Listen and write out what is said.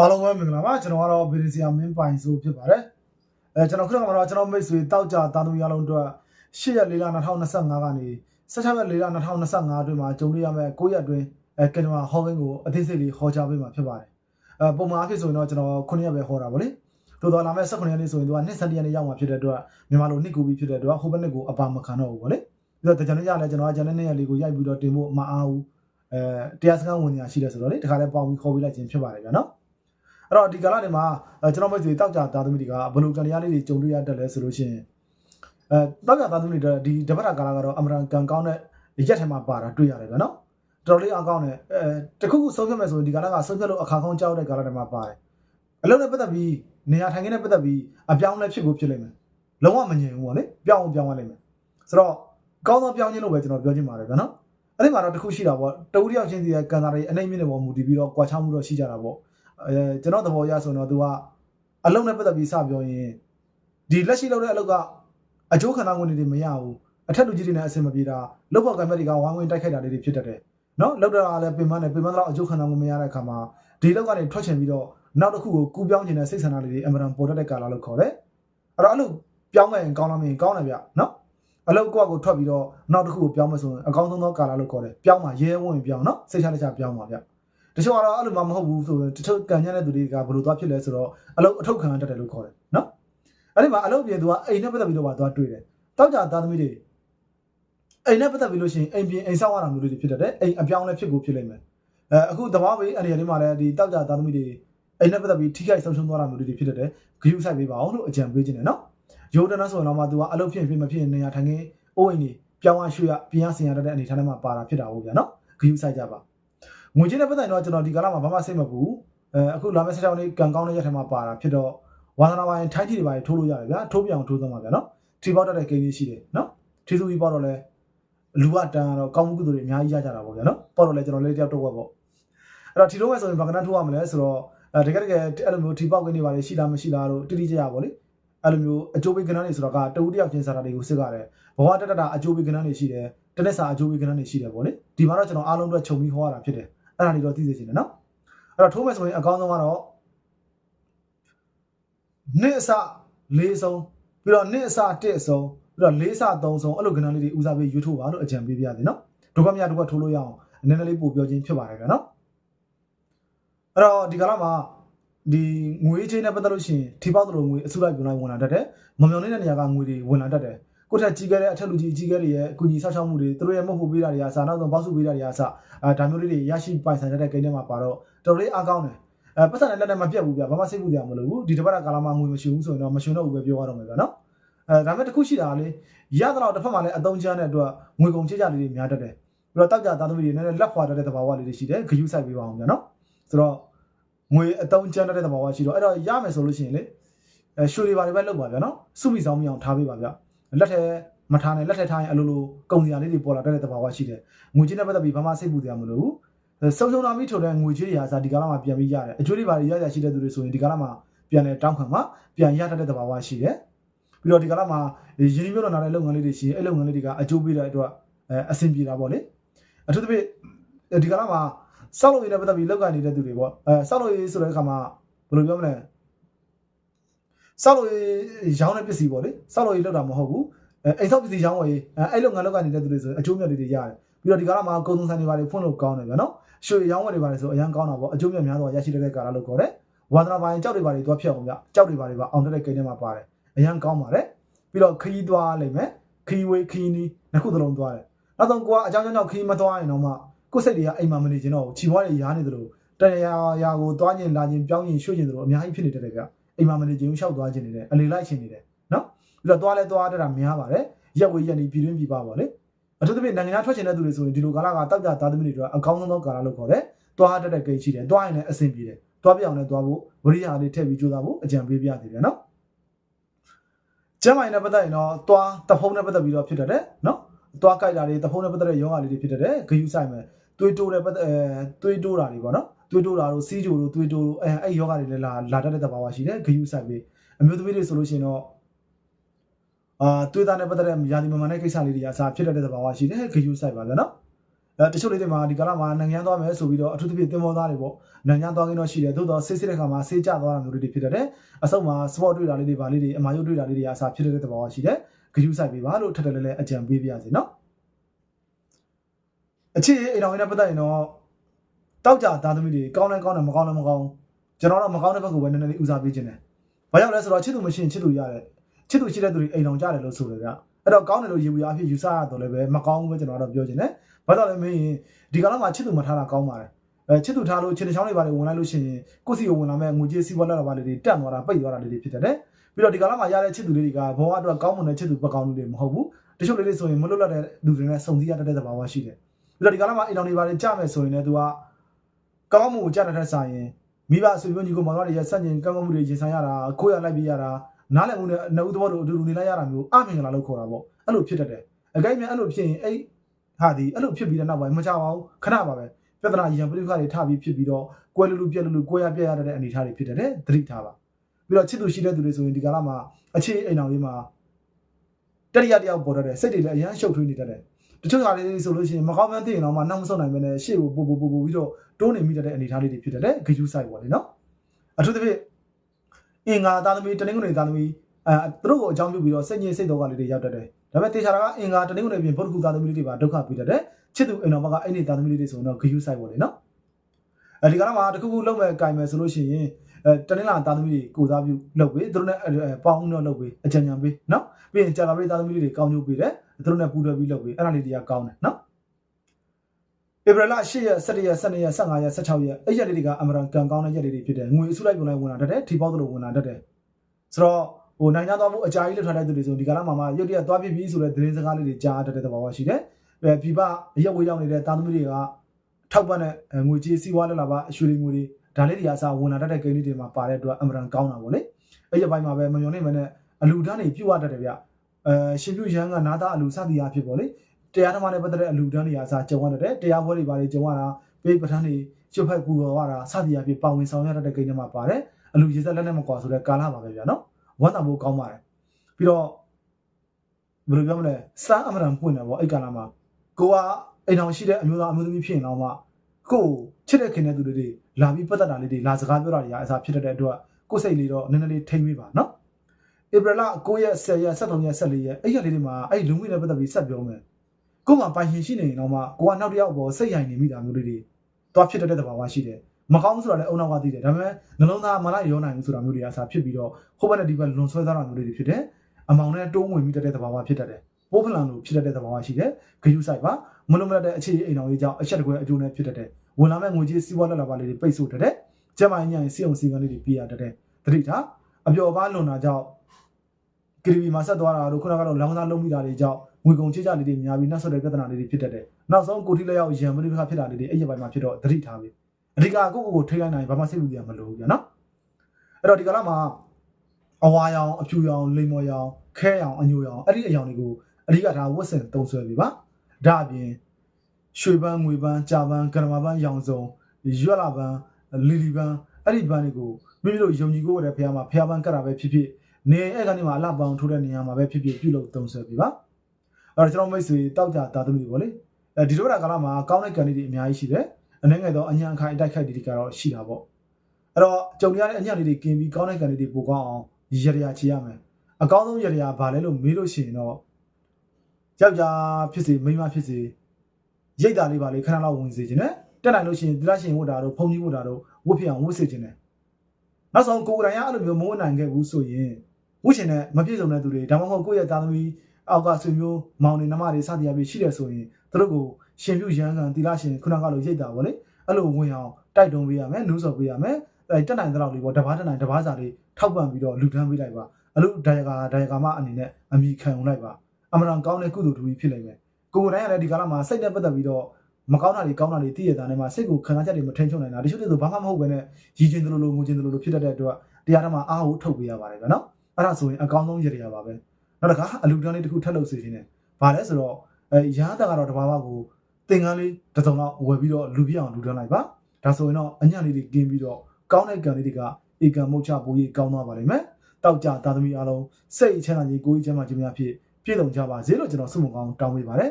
အားလုံးပဲမင်္ဂလာပါကျွန်တော်ကတော့ဗီဒီဆီယာမင်းပိုင်ဆိုဖြစ်ပါတယ်အဲကျွန်တော်ခုနကမှတော့ကျွန်တော်မိတ်ဆွေတောက်ကြတာသူရလုံးအတွက်8ရက်4လ2025ကနေ16ရက်4လ2025အတွင်းမှာကြုံရရမယ့်9ရက်အတွင်းအဲကင်မရာဟောင်းကင်းကိုအသေးစိတ်လေးဟောကြားပေးမှာဖြစ်ပါတယ်အဲပုံမှန်အဖြစ်ဆိုရင်တော့ကျွန်တော်9ရက်ပဲဟောတာဗောလေသို့တော်လာမယ့်18ရက်နေ့ဆိုရင်သူကနှစ်စက်တရက်နေ့ရောက်မှာဖြစ်တဲ့အတွက်မြန်မာလိုနှစ်ကူပြီးဖြစ်တဲ့အတွက်ဟိုဘက်နှစ်ကိုအပါမခံတော့ဘူးဗောလေပြီးတော့တကြံနေ့ကျလည်းကျွန်တော်ကဂျန်တဲ့နေ့ရက်လေးကိုရိုက်ပြီးတော့တင်ဖို့မအားဘူးအဲတရားစခန်းဝင်ညာရှိတယ်ဆိုတော့လေတခါလဲပေါင်ပြီးခေါ်ပေးလိုက်ခြင်းဖြစ်ပါတယ်ဗျာနော် အဲ့တော့ဒီကာလတွေမှာအဲကျွန်တော်မိတ်ဆွေတောက်ကြသားသမီးတွေကဘယ်လိုကံတရားလေးတွေကြုံတွေ့ရတတ်လဲဆိုလို့ရှိရင်အဲတောက်ကြသားသမီးတွေဒီတပတ်တာကာလကတော့အမရန်ကံကောင်းတဲ့ရက်ထဲမှာပါတာတွေ့ရတယ်ဗျာနော်တော်တော်လေးအကောင်းတယ်အဲတခုခုဆုံးဖြတ်မယ်ဆိုရင်ဒီကာလကဆုံးဖြတ်လို့အခါကောင်းကြောက်တဲ့ကာလတွေမှာပါတယ်အလုံးနဲ့ပတ်သက်ပြီးနေရာထိုင်ခင်းနဲ့ပတ်သက်ပြီးအပြောင်းလဲဖြစ်ကိုဖြစ်လိမ့်မယ်လုံးဝမငြိမ်ဘူးပေါ့လေပြောင်းအောင်ပြောင်းရလိမ့်မယ်ဆိုတော့ကောင်းသောပြောင်းခြင်းလို့ပဲကျွန်တော်ပြောချင်ပါတယ်ဗျာနော်အဲ့ဒီမှာတော့တခုရှိတာပေါ့တဝူတယောက်ချင်းစီရဲ့ကံစားတွေအနိုင်မြင့်တဲ့ပေါ်မူတည်ပြီးတော့ကြွာချမှုတော့ရှိကြတာပေါ့ အဲကျွန်တော်သဘောရဆိုတော့ तू ကအလုံးနဲ့ပတ်သက်ပြီးစပြောရင်ဒီလက်ရှိလုပ်တဲ့အလုပ်ကအကျိုးခံစားဝင်တွေမရဘူးအထက်လူကြီးတွေနဲ့အဆင်မပြေတာလုပ်ဖို့ကံမဲ့တွေကဝိုင်းဝန်းတိုက်ခိုက်တာလေးတွေဖြစ်တတ်တယ်နော်လုပ်တာကလည်းပင်မနဲ့ပင်မတော့အကျိုးခံစားဝင်မရတဲ့အခါမှာဒီလုပ်ကနေထွက်ချင်ပြီးတော့နောက်တစ်ခုကိုကူးပြောင်းခြင်းနဲ့စိတ်ဆန္ဒလေးတွေအမှန်တန်ပေါ်တတ်တဲ့ကာလလို့ခေါ်တယ်အဲ့တော့အဲ့လိုပြောင်းခဲ့ရင်ကောင်းလားမင်းကောင်းတယ်ဗျနော်အလုပ်ကိုယ့်အကိုထွက်ပြီးတော့နောက်တစ်ခုကိုပြောင်းမဆိုရင်အကောင်းဆုံးသောကာလလို့ခေါ်တယ်ပြောင်းမှာရဲဝံ့ပြောင်းနော်စိတ်ချလက်ချပြောင်းပါဗျ တချို့ကတော့အဲ့လိုမှမဟုတ်ဘူးဆိုရင်တချို့ကန်ညံ့တဲ့သူတွေကဘယ်လိုသွားဖြစ်လဲဆိုတော့အလုပ်အထုတ်ခံရတတ်တယ်လို့ခေါ်တယ်နော်အဲ့ဒီမှာအလုပ်ပြင်သူကအိမ်နဲ့ပတ်သက်ပြီးတော့ပါသွားတွေ့တယ်တောက်ကြသားသမီးတွေအိမ်နဲ့ပတ်သက်ပြီးလို့ရှိရင်အိမ်ပြင်အိမ်ဆောက်ရတာမျိုးလေးတွေဖြစ်တတ်တယ်အိမ်အပြောင်းလဲဖြစ်ကိုဖြစ်လိမ့်မယ်အဲအခုတဘာဝေးအနေနဲ့မှာလည်းဒီတောက်ကြသားသမီးတွေအိမ်နဲ့ပတ်သက်ပြီးထိခိုက်ဆုံးရှုံးသွားတာမျိုးလေးတွေဖြစ်တတ်တယ်ဂရုစိုက်ပေးပါအောင်လို့အကြံပေးခြင်းတယ်နော်ရိုးတနဆိုရင်တော့မှသူကအလုပ်ဖြစ်ဖြစ်မဖြစ်နေရထိုင်ခင်းအိုးအိမ်တွေပြောင်းရရွှေ့ရပြင်ရဆင်ရတတ်တဲ့အနေထားထဲမှာပါတာဖြစ်တာဟုတ်ဗျာနော်ဂရုစိုက်ကြပါ ငွေချင်းနဲ့ပတ်သက်ရင်တော့ကျွန်တော်ဒီကာလမှာဘာမှစိတ်မပူအဲအခုလာမယ့်ဆက်ကြောင်းလေးကံကောင်းတဲ့ရက်ထဲမှာပါတာဖြစ်တော့ဝါသနာပိုင်းထိုင်းတီတွေပါထိုးလို့ရတယ်ဗျာထိုးပြအောင်ထိုးသမှာဗျာနော်ထီပေါက်တတ်တဲ့ကိန်းလေးရှိတယ်နော်ထီစုကြီးပေါက်တော့လဲလူကတန်းတော့ကောင်းမှုကုသိုလ်တွေအများကြီးရကြတာပေါ့ဗျာနော်ပေါက်တော့လဲကျွန်တော်လေးတယောက်တော့ဝက်ပေါ့အဲ့တော့ထီတော့မဲ့ဆိုရင်ဘာကနထိုးရမလဲဆိုတော့အဲတကယ်တကယ်အဲ့လိုမျိုးထီပေါက်ကိန်းတွေပါလေရှိလားမရှိလားတော့တိတိကျကျပေါ့လေအဲ့လိုမျိုးအကျိုးပေးကဏ္ဍတွေဆိုတော့ကတဦးတယောက်ချင်းစားတာတွေကိုစစ်ရတယ်ဘဝတက်တက်တာအကျိုးပေးကဏ္ဍတွေရှိတယ်တနက်စာအကျိုးပေးကဏ္ဍတွေရှိတယ်ပေါ့လေဒီမှာတော့ကျွန်တော်အားလုံးအတွက်ခြုံပြီးဟောရတာဖြစ်တယ် အဲ့ဒါလေးတော့သိစေချင်တယ်နော်အဲ့တော့ထိုးမယ်ဆိုရင်အကောင်းဆုံးကတော့နှစ်အစလေးဆုံးပြီးတော့နှစ်အစတစ်အဆုံးပြီးတော့လေးစသုံးဆုံးအဲ့လိုကဏ္ဍလေးတွေဦးစားပေးရွေးထိုးပါလို့အကြံပေးပြရစီနော်ဒုက္ခမြတ်ဒုက္ခထိုးလို့ရအောင်နည်းနည်းလေးပို့ပြောခြင်းဖြစ်ပါတယ်ကွနော်အဲ့တော့ဒီကလာမှာဒီငွေချင်းနဲ့ပတ်သက်လို့ရှိရင်ထိပေါက်တယ်လို့ငွေအစုလိုက်ပြုံလိုက်ဝင်လာတတ်တယ်မမျောနေတဲ့နေရာကငွေတွေဝင်လာတတ်တယ် ကိုယ့်ထက်ကြီးခဲ့တဲ့အထက်လူကြီးကြီးခဲ့တွေရဲ့အကူကြီးဆောက်ရှောက်မှုတွေသူတို့ရဲ့မဟုတ်ဘူးပေးတာတွေအစားနောက်ဆုံးပေါက်စုပေးတာတွေအစားအဲဒါမျိုးလေးတွေရရှိပိုင်ဆိုင်တဲ့ကိန်းထဲမှာပါတော့တော်တော်လေးအားကောင်းတယ်အဲပတ်စံနဲ့လက်နဲ့မပြတ်ဘူးဗျဘာမှစိတ်ပူကြမလို့ဘူးဒီတစ်ပတ်ကကာလမှာငွေမရှိဘူးဆိုရင်တော့မရှင်တော့ဘူးပဲပြောရတော့မယ်ဗျနော်အဲဒါပေမဲ့တစ်ခုရှိတာလေရတော့တစ်ဖက်မှာလည်းအတုံးချမ်းတဲ့အတွက်ငွေကုန်ချေကြလေးတွေများတတ်တယ်ပြီးတော့တောက်ကြသားသမီးတွေနည်းနည်းလက်ဖွာတတ်တဲ့သဘာဝလေးတွေရှိတယ်ဂယုစိုက်ပေးပါအောင်ဗျနော်ဆိုတော့ငွေအတုံးချမ်းတဲ့သဘာဝရှိတော့အဲ့တော့ရမယ်ဆိုလို့ရှိရင်လေအဲရွှေတွေပါတွေပဲလုပ်ပါဗျနော်စုမိဆောင်မိအောင်ထားပေးပါဗျ လက်ထဲမထားနဲ့လက်ထက်ထားရင်အလိုလိုကုန်စရာလေးတွေပေါ်လာတဲ့သဘာဝရှိတယ်ငွေချင်းနဲ့ပတ်သက်ပြီးဘာမှစိတ်ပူစရာမလိုဘူးစုံစုံလာပြီးထိုတဲ့ငွေချွေးတွေဟာစာဒီကာလမှာပြန်ပြီးရတယ်အကျွေးတွေပါရရရှိတဲ့သူတွေဆိုရင်ဒီကာလမှာပြန်လဲတောင်းခံမှာပြန်ရတတ်တဲ့သဘာဝရှိတယ်ပြီးတော့ဒီကာလမှာရင်းနှီးမြှုပ်နှံတဲ့လုပ်ငန်းလေးတွေရှိရင်အဲ့လုပ်ငန်းလေးတွေကအကျိုးပေးတဲ့အတွက်အဲအဆင်ပြေတာပေါ့လေအထူးသဖြင့်ဒီကာလမှာစောက်လို့ရတဲ့ပတ်သက်ပြီးလောက်ကန်နေတဲ့သူတွေပေါ့အဲစောက်လို့ရဆိုတဲ့အခါမှာဘယ်လိုပြောမလဲ စောက်လို့ရောင်းတဲ့ပစ္စည်းပေါ့လေစောက်လို့ရလောက်တာမဟုတ်ဘူးအဲအိမ်ဆောက်ပစ္စည်းရောင်းဝယ်ရေးအဲအဲ့လိုငန်းလောက်ကနေတဲ့သူတွေဆိုအကျိုးမြတ်တွေတွေရတယ်ပြီးတော့ဒီကာလမှာကုန်းသုံးဆိုင်တွေပါတယ်ဖွင့်လို့ကောင်းတယ်ဗျာနော်ရွှေရောင်းဝယ်တွေပါတယ်ဆိုအရန်ကောင်းတာပေါ့အကျိုးမြတ်များတော့ရရှိတဲ့ကာလလို့ခေါ်တယ်ဝါသနာပိုင်းကြောက်တွေပါတယ်သွားဖြတ်အောင်ဗျကြောက်တွေပါတယ်ပါအောင်တဲ့ကိန်းထဲမှာပါတယ်အရန်ကောင်းပါတယ်ပြီးတော့ခရီးသွားလိမ့်မယ်ခရီးဝေးခရီးနီးနှစ်ခုသလုံးသွားတယ်နောက်ဆုံးကိုကအကြောင်းကြောင့်ခရီးမသွားရင်တော့မှကိုယ်စိတ်တွေကအိမ်မှာမနေချင်တော့ဘူးခြေပွားတွေရားနေသလိုတရရာရာကိုသွားခြင်းလာခြင်းပြောင်းခြင်းရွှေ့ခြင်းသလိုအများကြီးဖြစ်နေတယ်ဗျ အိမ်မှာမနေချင်ဘူးရှောက်သွားခြင်းနေတယ်အလေလိုက်ခြင်းနေတယ်နော်ပြီးတော့သွားလဲသွားတတ်တာများပါတယ်ရက်ဝေးရက်နေပြည်တွင်းပြည်ပပါလေအထူးသဖြင့်နိုင်ငံခြားထွက်ချင်တဲ့သူတွေဆိုရင်ဒီလိုကာလကတောက်ကြသားသမီးတွေအတွက်အကောင်းဆုံးသောကာလလို့ခေါ်တယ်။သွားတတ်တဲ့ကိန်းရှိတယ်။သွားရင်လည်းအဆင်ပြေတယ်။သွားပြအောင်လည်းသွားဖို့ဝရိယလေးထည့်ပြီးကြိုးစားဖို့အကြံပေးပြသေးတယ်နော်။ကျမ်းမိုင်နဲ့ပတ်သက်ရင်တော့သွားတဖုံးနဲ့ပတ်သက်ပြီးတော့ဖြစ်တတ်တယ်နော်။သွားကြိုက်တာတွေတဖုံးနဲ့ပတ်သက်တဲ့ယောဂလေးတွေဖြစ်တတ်တယ်။ဂယုဆိုင်မယ်။သွေးတိုးတဲ့ပတ်သက်အဲသွေးတိုးတာတွေပေါ့နော်။ သွေးတိုးတာတို့စီးကြိုတို့သွေးတိုးတို့အဲအဲ့ယောဂတွေလည်းလာလာတတ်တဲ့သဘာဝရှိတယ်။ဂယုဆိုင်ပြီးအမျိုးသမီးတွေဆိုလို့ရှိရင်တော့အာသွေးသားနဲ့ပတ်သက်တဲ့ယာဒီမမန်တဲ့ကိစ္စလေးတွေအစားဖြစ်တတ်တဲ့သဘာဝရှိတယ်ဂယူဆိုင်ပါဗျာနော်အဲတချို့လေးတွေမှာဒီကာလမှာနိုင်ငံသွားမယ်ဆိုပြီးတော့အထူးသဖြင့်တင်မောသားတွေပေါ့နိုင်ငံသွားကင်းတော့ရှိတယ်သို့တော့ဆေးစစ်တဲ့ခါမှာဆေးကျသွားတာမျိုးတွေဖြစ်တတ်တယ်အဆုတ်မှာ sport တွေ့တာလေးတွေဗာလေးတွေအမာရုပ်တွေ့တာလေးတွေအစားဖြစ်တဲ့သဘောရှိတယ်ဂယူးဆိုင်ပေးပါလို့ထပ်ထပ်လဲလဲအကြံပေးပြရစီနော်အခြေအိမ်တော်ရင်းနဲ့ပတ်သက်ရင်တော့ တောက်ကြသားသမီးတွေကောင်းလဲကောင်းတယ်မကောင်းလဲမကောင်းကျွန်တော်တော့မကောင်းတဲ့ဘက်ကိုပဲနည်းနည်းလေးဦးစားပေးခြင်းတယ်ဘာကြောင့်လဲဆိုတော့ချစ်သူမရှိရင်ချစ်သူရတယ်ချစ်သူရှိတဲ့သူတွေအိမ်တော်ကြတယ်လို့ဆိုတယ်ဗျအဲ့တော့ကောင်းတယ်လို့ရေဘူးရအဖြစ်ယူဆရတော့လည်းပဲမကောင်းဘူးပဲကျွန်တော်ကတော့ပြောခြင်းတယ်ဘာကြောင့်လဲမင်းဒီကာလမှာချစ်သူမထားတာကောင်းပါတယ်အဲချစ်သူထားလို့ချစ်တဲ့ချောင်းတွေပါလေဝင်လိုက်လို့ရှိရင်ကိုယ့်စီကိုဝင်လာမဲ့ငွေကြေးစီးပွားလာတာပါလေတွေတက်သွားတာပိတ်သွားတာလေးတွေဖြစ်တယ်ပြီးတော့ဒီကာလမှာရတဲ့ချစ်သူလေးတွေကဘဝအတွက်ကောင်းမွန်တဲ့ချစ်သူပကောင်းလူတွေမဟုတ်ဘူးတချို့လေးတွေဆိုရင်မလွတ်လပ်တဲ့လူတွေနဲ့စုံစည်းရတတ်တဲ့သဘာဝရှိတယ်ပြီးတော့ဒီကာလမှာအိမ်တော်တွေပါလေကြမယ်ဆိုရင်လည်းသူက ကောင်းမှုကိုကြတဲ့ထက်ဆိုင်ရင်မိဘဆွေမျိုးညီကိုမောင်နှမတွေရဲ့ဆက်ကျင်ကံကောင်းမှုတွေရင်ဆိုင်ရတာခိုးရလိုက်ပြီးရတာနားလည်မှုနဲ့အနှုတ်သဘောတို့အတူတူနေလိုက်ရတာမျိုးအမင်္ဂလာလို့ခေါ်တာပေါ့အဲ့လိုဖြစ်တတ်တယ်အကိုင်းမြန်အဲ့လိုဖြစ်ရင်အဲ့ဟာဒီအဲ့လိုဖြစ်ပြီးတဲ့နောက်ပိုင်းမကြပါဘူးခဏပါပဲပြဿနာရံပရိခါတွေထပြီးဖြစ်ပြီးတော့ကွဲလူလူပြက်လူလူကွဲရပြက်ရတဲ့အနေအထားတွေဖြစ်တတ်တယ်သတိထားပါပြီးတော့ချစ်သူရှိတဲ့သူတွေဆိုရင်ဒီကာလမှာအခြေအိမ်တော်လေးမှာတတိယတယောက်ပေါ်တတ်တယ်စိတ်တွေလည်းအရန်ရှုပ်ထွေးနေတတ်တယ် တချို့ဟာလေးဆိုလို့ရှိရင်မကောင်းမှန်းသိရင်တော့မှနောက်မဆုံးနိုင်မနဲ့ရှေ့ကိုပို့ပို့ပို့ပို့ပြီးတော့တိုးနေမိတတ်တဲ့အနေအထားလေးတွေဖြစ်တတ်တယ်ဂယူးဆိုင်ပေါ့လေနော်အထူးသဖြင့်အင်္ဂါသားသမီးတနင်္ဂနွေသားသမီးအဲသူတို့ကိုအကြောင်းပြုပြီးတော့စိတ်ညစ်စိတ်တော်ကလေးတွေရောက်တတ်တယ်ဒါပေမဲ့တေချာတာကအင်္ဂါတနင်္ဂနွေပြင်ပုဒ်ကုသားသမီးလေးတွေပါဒုက္ခပြီးတတ်တယ်ချစ်သူအိမ်တော်ဘက်ကအဲ့ဒီသားသမီးလေးတွေဆိုတော့ဂယူးဆိုင်ပေါ့လေနော်အဲဒီကနေ့မှာတခုခုလုံးမဲ့ကြိုင်မယ်ဆိုလို့ရှိရင်အဲ တနင်္လာသားသမီးတွေကိုစားပြုလုပ်ပေးသူတို့နဲ့ပေါင်းတော့လုပ်ပေးအကြံဉာဏ်ပေးနော်ပြီးရင်ကြာလာပေးသားသမီးလေးတွေကောင်းကျိုးပေးတယ်သူတို့နဲ့ပူးတွဲပြီးလုပ်ပေးအဲ့ဒါလေးတွေကကောင်းတယ်နော်ဧပြီလ8ရက်17ရက်12ရက်15ရက်16ရက်အဲ့ရက်လေးတွေကအမရန်ကန်ကောင်းတဲ့ရက်လေးတွေဖြစ်တယ်ငွေအစုလိုက်ပုံလိုက်ဝင်လာတတ်တယ်ထိပေါက်သလိုဝင်လာတတ်တယ်ဆိုတော့ဟိုနိုင်ငံသားမှုအကြာကြီးလွတ်ထားတဲ့သူတွေဆိုဒီကလာမှာမှရုတ်တရက်သွားပြပြီးဆိုတဲ့သတင်းစကားလေးတွေကြားတတ်တဲ့သဘောရှိတယ်အဲပြပအရက်ဝေးရောက်နေတဲ့တာသမီးတွေကထောက်ပံ့တဲ့ငွေကြေးစီးပွားလက်လာပါအရွှေငွေတွေ ဒါလေးတွေအစားဝင်လာတတ်တဲ့ကိန်းလေးတွေမှာပါတဲ့အတွက်အမရန်ကောင်းတာပေါ့လေအဲ့ရပိုင်းမှာပဲမမျောနေမနဲ့အလူတန်းတွေပြုတ်ရတတ်တယ်ဗျအဲရှင်ပြုရန်ကနာသားအလူစသည်အဖြစ်ပေါ့လေတရားဓမ္မနဲ့ပတ်သက်တဲ့အလူတန်းတွေအစားကြုံရတဲ့တရားပွဲတွေပါလေကြုံရတာပေးပဋ္ဌာန်းတွေကျွတ်ဖက်ပူတော်ရတာစသည်အဖြစ်ပါဝင်ဆောင်ရတတ်တဲ့ကိန်းတွေမှာပါတယ်အလူရေစက်လက်နဲ့မကွာဆိုတဲ့ကာလပါပဲဗျာနော်ဝမ်းသာဖို့ကောင်းပါတယ်ပြီးတော့ဘယ်လိုပြောမလဲစားအမရန်ပွင့်တယ်ပေါ့အဲ့ကာလမှာကိုကအိမ်တော်ရှိတဲ့အမျိုးသားအမျိုးသမီးဖြစ်ရင်တော့ မှကိုချစ်တဲ့ခင်တဲ့သူတွေလာပြီးပတ်သက်တာလေးတွေလာစကားပြောတာတွေအစားဖြစ်တဲ့အတွက်ကိုယ်စိတ်လေးတော့နည်းနည်းလေးထိမ့်မိပါနော်ဧပြီလ9ရက်10ရက်13ရက်14ရက်အဲ့ရက်လေးတွေမှာအဲ့လူငွေနဲ့ပတ်သက်ပြီးဆက်ပြောမယ်ကိုမှပိုင်ရှင်ရှိနေရင်တော့မှကိုကနောက်တစ်ယောက်ပေါ်စိတ်ရိုင်နေမိတာမျိုးလေးတွေတွားဖြစ်တဲ့သဘာဝရှိတယ်မကောင်းဘူးဆိုတာလည်းအုံနောက်ကသိတယ်ဒါပေမဲ့နှလုံးသားမလိုက်ရောနိုင်ဘူးဆိုတာမျိုးတွေအစားဖြစ်ပြီးတော့ဟိုဘက်နဲ့ဒီဘက်လွန်ဆွဲသွားတာမျိုးတွေဖြစ်တယ်အမောင်နဲ့တိုးဝင်မိတတ်တဲ့သဘာဝဖြစ်တတ်တယ်ပိုးဖလန်လိုဖြစ်တတ်တဲ့သဘာဝရှိတယ်ဂယုဆိုင်ပါမလုံးမလက်တဲ့အခြေအိမ်တော်ကြီးကြောင့်အချက်တကွဲအကျိုးနဲ့ဖြစ်တတ်တယ် ဝင်လာမဲ့ငွေကြေးစီးပွားလက်လာပါလေးတွေပိတ်ဆို့တတ်တယ်ကျမကြီးညာရင်စီအောင်စီကံလေးတွေပြရတတ်တယ်တတိထားအပျော်ပါလွန်တာကြောင့်ကရီဘီမှာဆက်သွားတာတို့ခုနကတော့လောင်းစားလုံးမိတာတွေကြောင့်ငွေကုန်ချေကြလေးတွေများပြီးနှက်ဆက်တဲ့ပြဿနာလေးတွေဖြစ်တတ်တယ်နောက်ဆုံးကိုတိလက်ရောက်ရံမလို့ဖြစ်တာလေးတွေအဲ့ရပိုင်းမှာဖြစ်တော့တတိထားပြီအဓိကကိုကိုကိုထိလိုက်နိုင်ဘာမှစိတ်ဝင်စရာမလိုဘူးဗျာနော်အဲ့တော့ဒီကလာမှာအဝါရောင်အဖြူရောင်လိမ္မော်ရောင်ခဲရောင်အညိုရောင်အဲ့ဒီအရောင်တွေကိုအဓိကဒါဝတ်ဆင်တုံးဆွဲပြီပါဒါအပြင် ရွှေပန်းငွေပန်းကြာပန်းကရမပန်းရောင်စုံရွက်လာပန်းလီလီပန်းအဲ့ဒီပန်းတွေကိုမိမိတို့ယုံကြည်ကိုရတဲ့ဖះမှာဖះပန်းကတ်တာပဲဖြစ်ဖြစ်နေအဲ့ကနေမှာအလှပန်းထိုးတဲ့နေရာမှာပဲဖြစ်ဖြစ်ပြုလုပ်တုံးဆွဲပြီပါအဲ့တော့ကျွန်တော်မိတ်ဆွေတောက်ကြတာသမီးတွေပေါ့လေအဲဒီလိုရကာလမှာကောင်းတဲ့ကန်ဒီတွေအများကြီးရှိတယ်အနေငယ်တော့အညာခိုင်တိုက်ခိုက်တွေကတော့ရှိတာပေါ့အဲ့တော့ကြုံရတဲ့အညာလေးတွေကင်းပြီးကောင်းတဲ့ကန်လေးတွေပိုကောင်းအောင်ရရချေရမယ်အကောင်းဆုံးရရဘာလဲလို့မေးလို့ရှိရင်တော့ယောက်ျားဖြစ်စေမိန်းမဖြစ်စေ ရိတ်တာလေးပါလေခဏလောက်ဝင်စေခြင်းနဲ့တက်နိုင်လို့ရှိရင်သီလရှင်ဝတ်တာတို့ဖုန်ကြီးဝတ်တာတို့ဝတ်ဖြစ်အောင်ဝတ်စေခြင်းနဲ့နောက်ဆုံးကိုယ်တိုင်ကအဲ့လိုမျိုးမဝတ်နိုင်ခဲ့ဘူးဆိုရင်ဝတ်ရှင်နဲ့မပြည့်စုံတဲ့သူတွေဒါမှမဟုတ်ကိုယ့်ရဲ့သားသမီးအောက်ကဆွေမျိုးမောင်နေနှမတွေစသည်အဖြစ်ရှိတယ်ဆိုရင်သူတို့ကိုရှင်ပြုရန်ကန်သီလရှင်ခုနကလိုရိတ်တာပေါ့လေအဲ့လိုဝင်အောင်တိုက်တွန်းပေးရမယ်နှိုးဆော်ပေးရမယ်အဲတက်နိုင်တဲ့လောက်လေးပေါ့တပားတက်နိုင်တပားစာလေးထောက်ပံ့ပြီးတော့လူထမ်းပေးလိုက်ပါအလို့ဒါယကာဒါယကာမအနေနဲ့အမိခံုံလိုက်ပါအမှန်တန်ကောင်းတဲ့ကုသိုလ်တူကြီးဖြစ်နိုင်မယ် ကိုယ်တိုင်ကလည်းဒီကာလမှာစိတ်နဲ့ပတ်သက်ပြီးတော့မကောင်းတာတွေကောင်းတာတွေသိရတဲ့နဲ့မှာစိတ်ကိုခံစားချက်တွေမထိန်ချုပ်နိုင်တာတချို့တွေဆိုဘာမှမဟုတ်ဘဲနဲ့ရည်ချင်းသလိုလိုငိုချင်းသလိုလိုဖြစ်တတ်တဲ့အတွက်တရားဓမ္မအားကိုထုတ်ပေးရပါတယ်ဗျာနော်အဲ့ဒါဆိုရင်အကောင်းဆုံးရရပါပဲနောက်တစ်ခါအလူတန်းလေးတစ်ခုထပ်လုပ်စီခြင်းနဲ့ဘာလဲဆိုတော့အဲရဟန်းတာကတော့တဘာဘာကိုသင်္ကန်းလေးတစ်စုံတော့ဝယ်ပြီးတော့လူပြအောင်လူတွန်းလိုက်ပါဒါဆိုရင်တော့အညံ့လေးတွေကင်းပြီးတော့ကောင်းတဲ့ကံလေးတွေကဧကံမုတ်ချပိုးကြီးကောင်းသွားပါလိမ့်မယ်တောက်ကြသာသမီအားလုံးစိတ်ချမ်းသာခြင်းကိုယ်ကြီးချမ်းသာခြင်းများဖြင့် ပြည့်စုံကြပါစေလို့ကျွန်တော်ဆုမကောင်းတောင်းပေးပါတယ်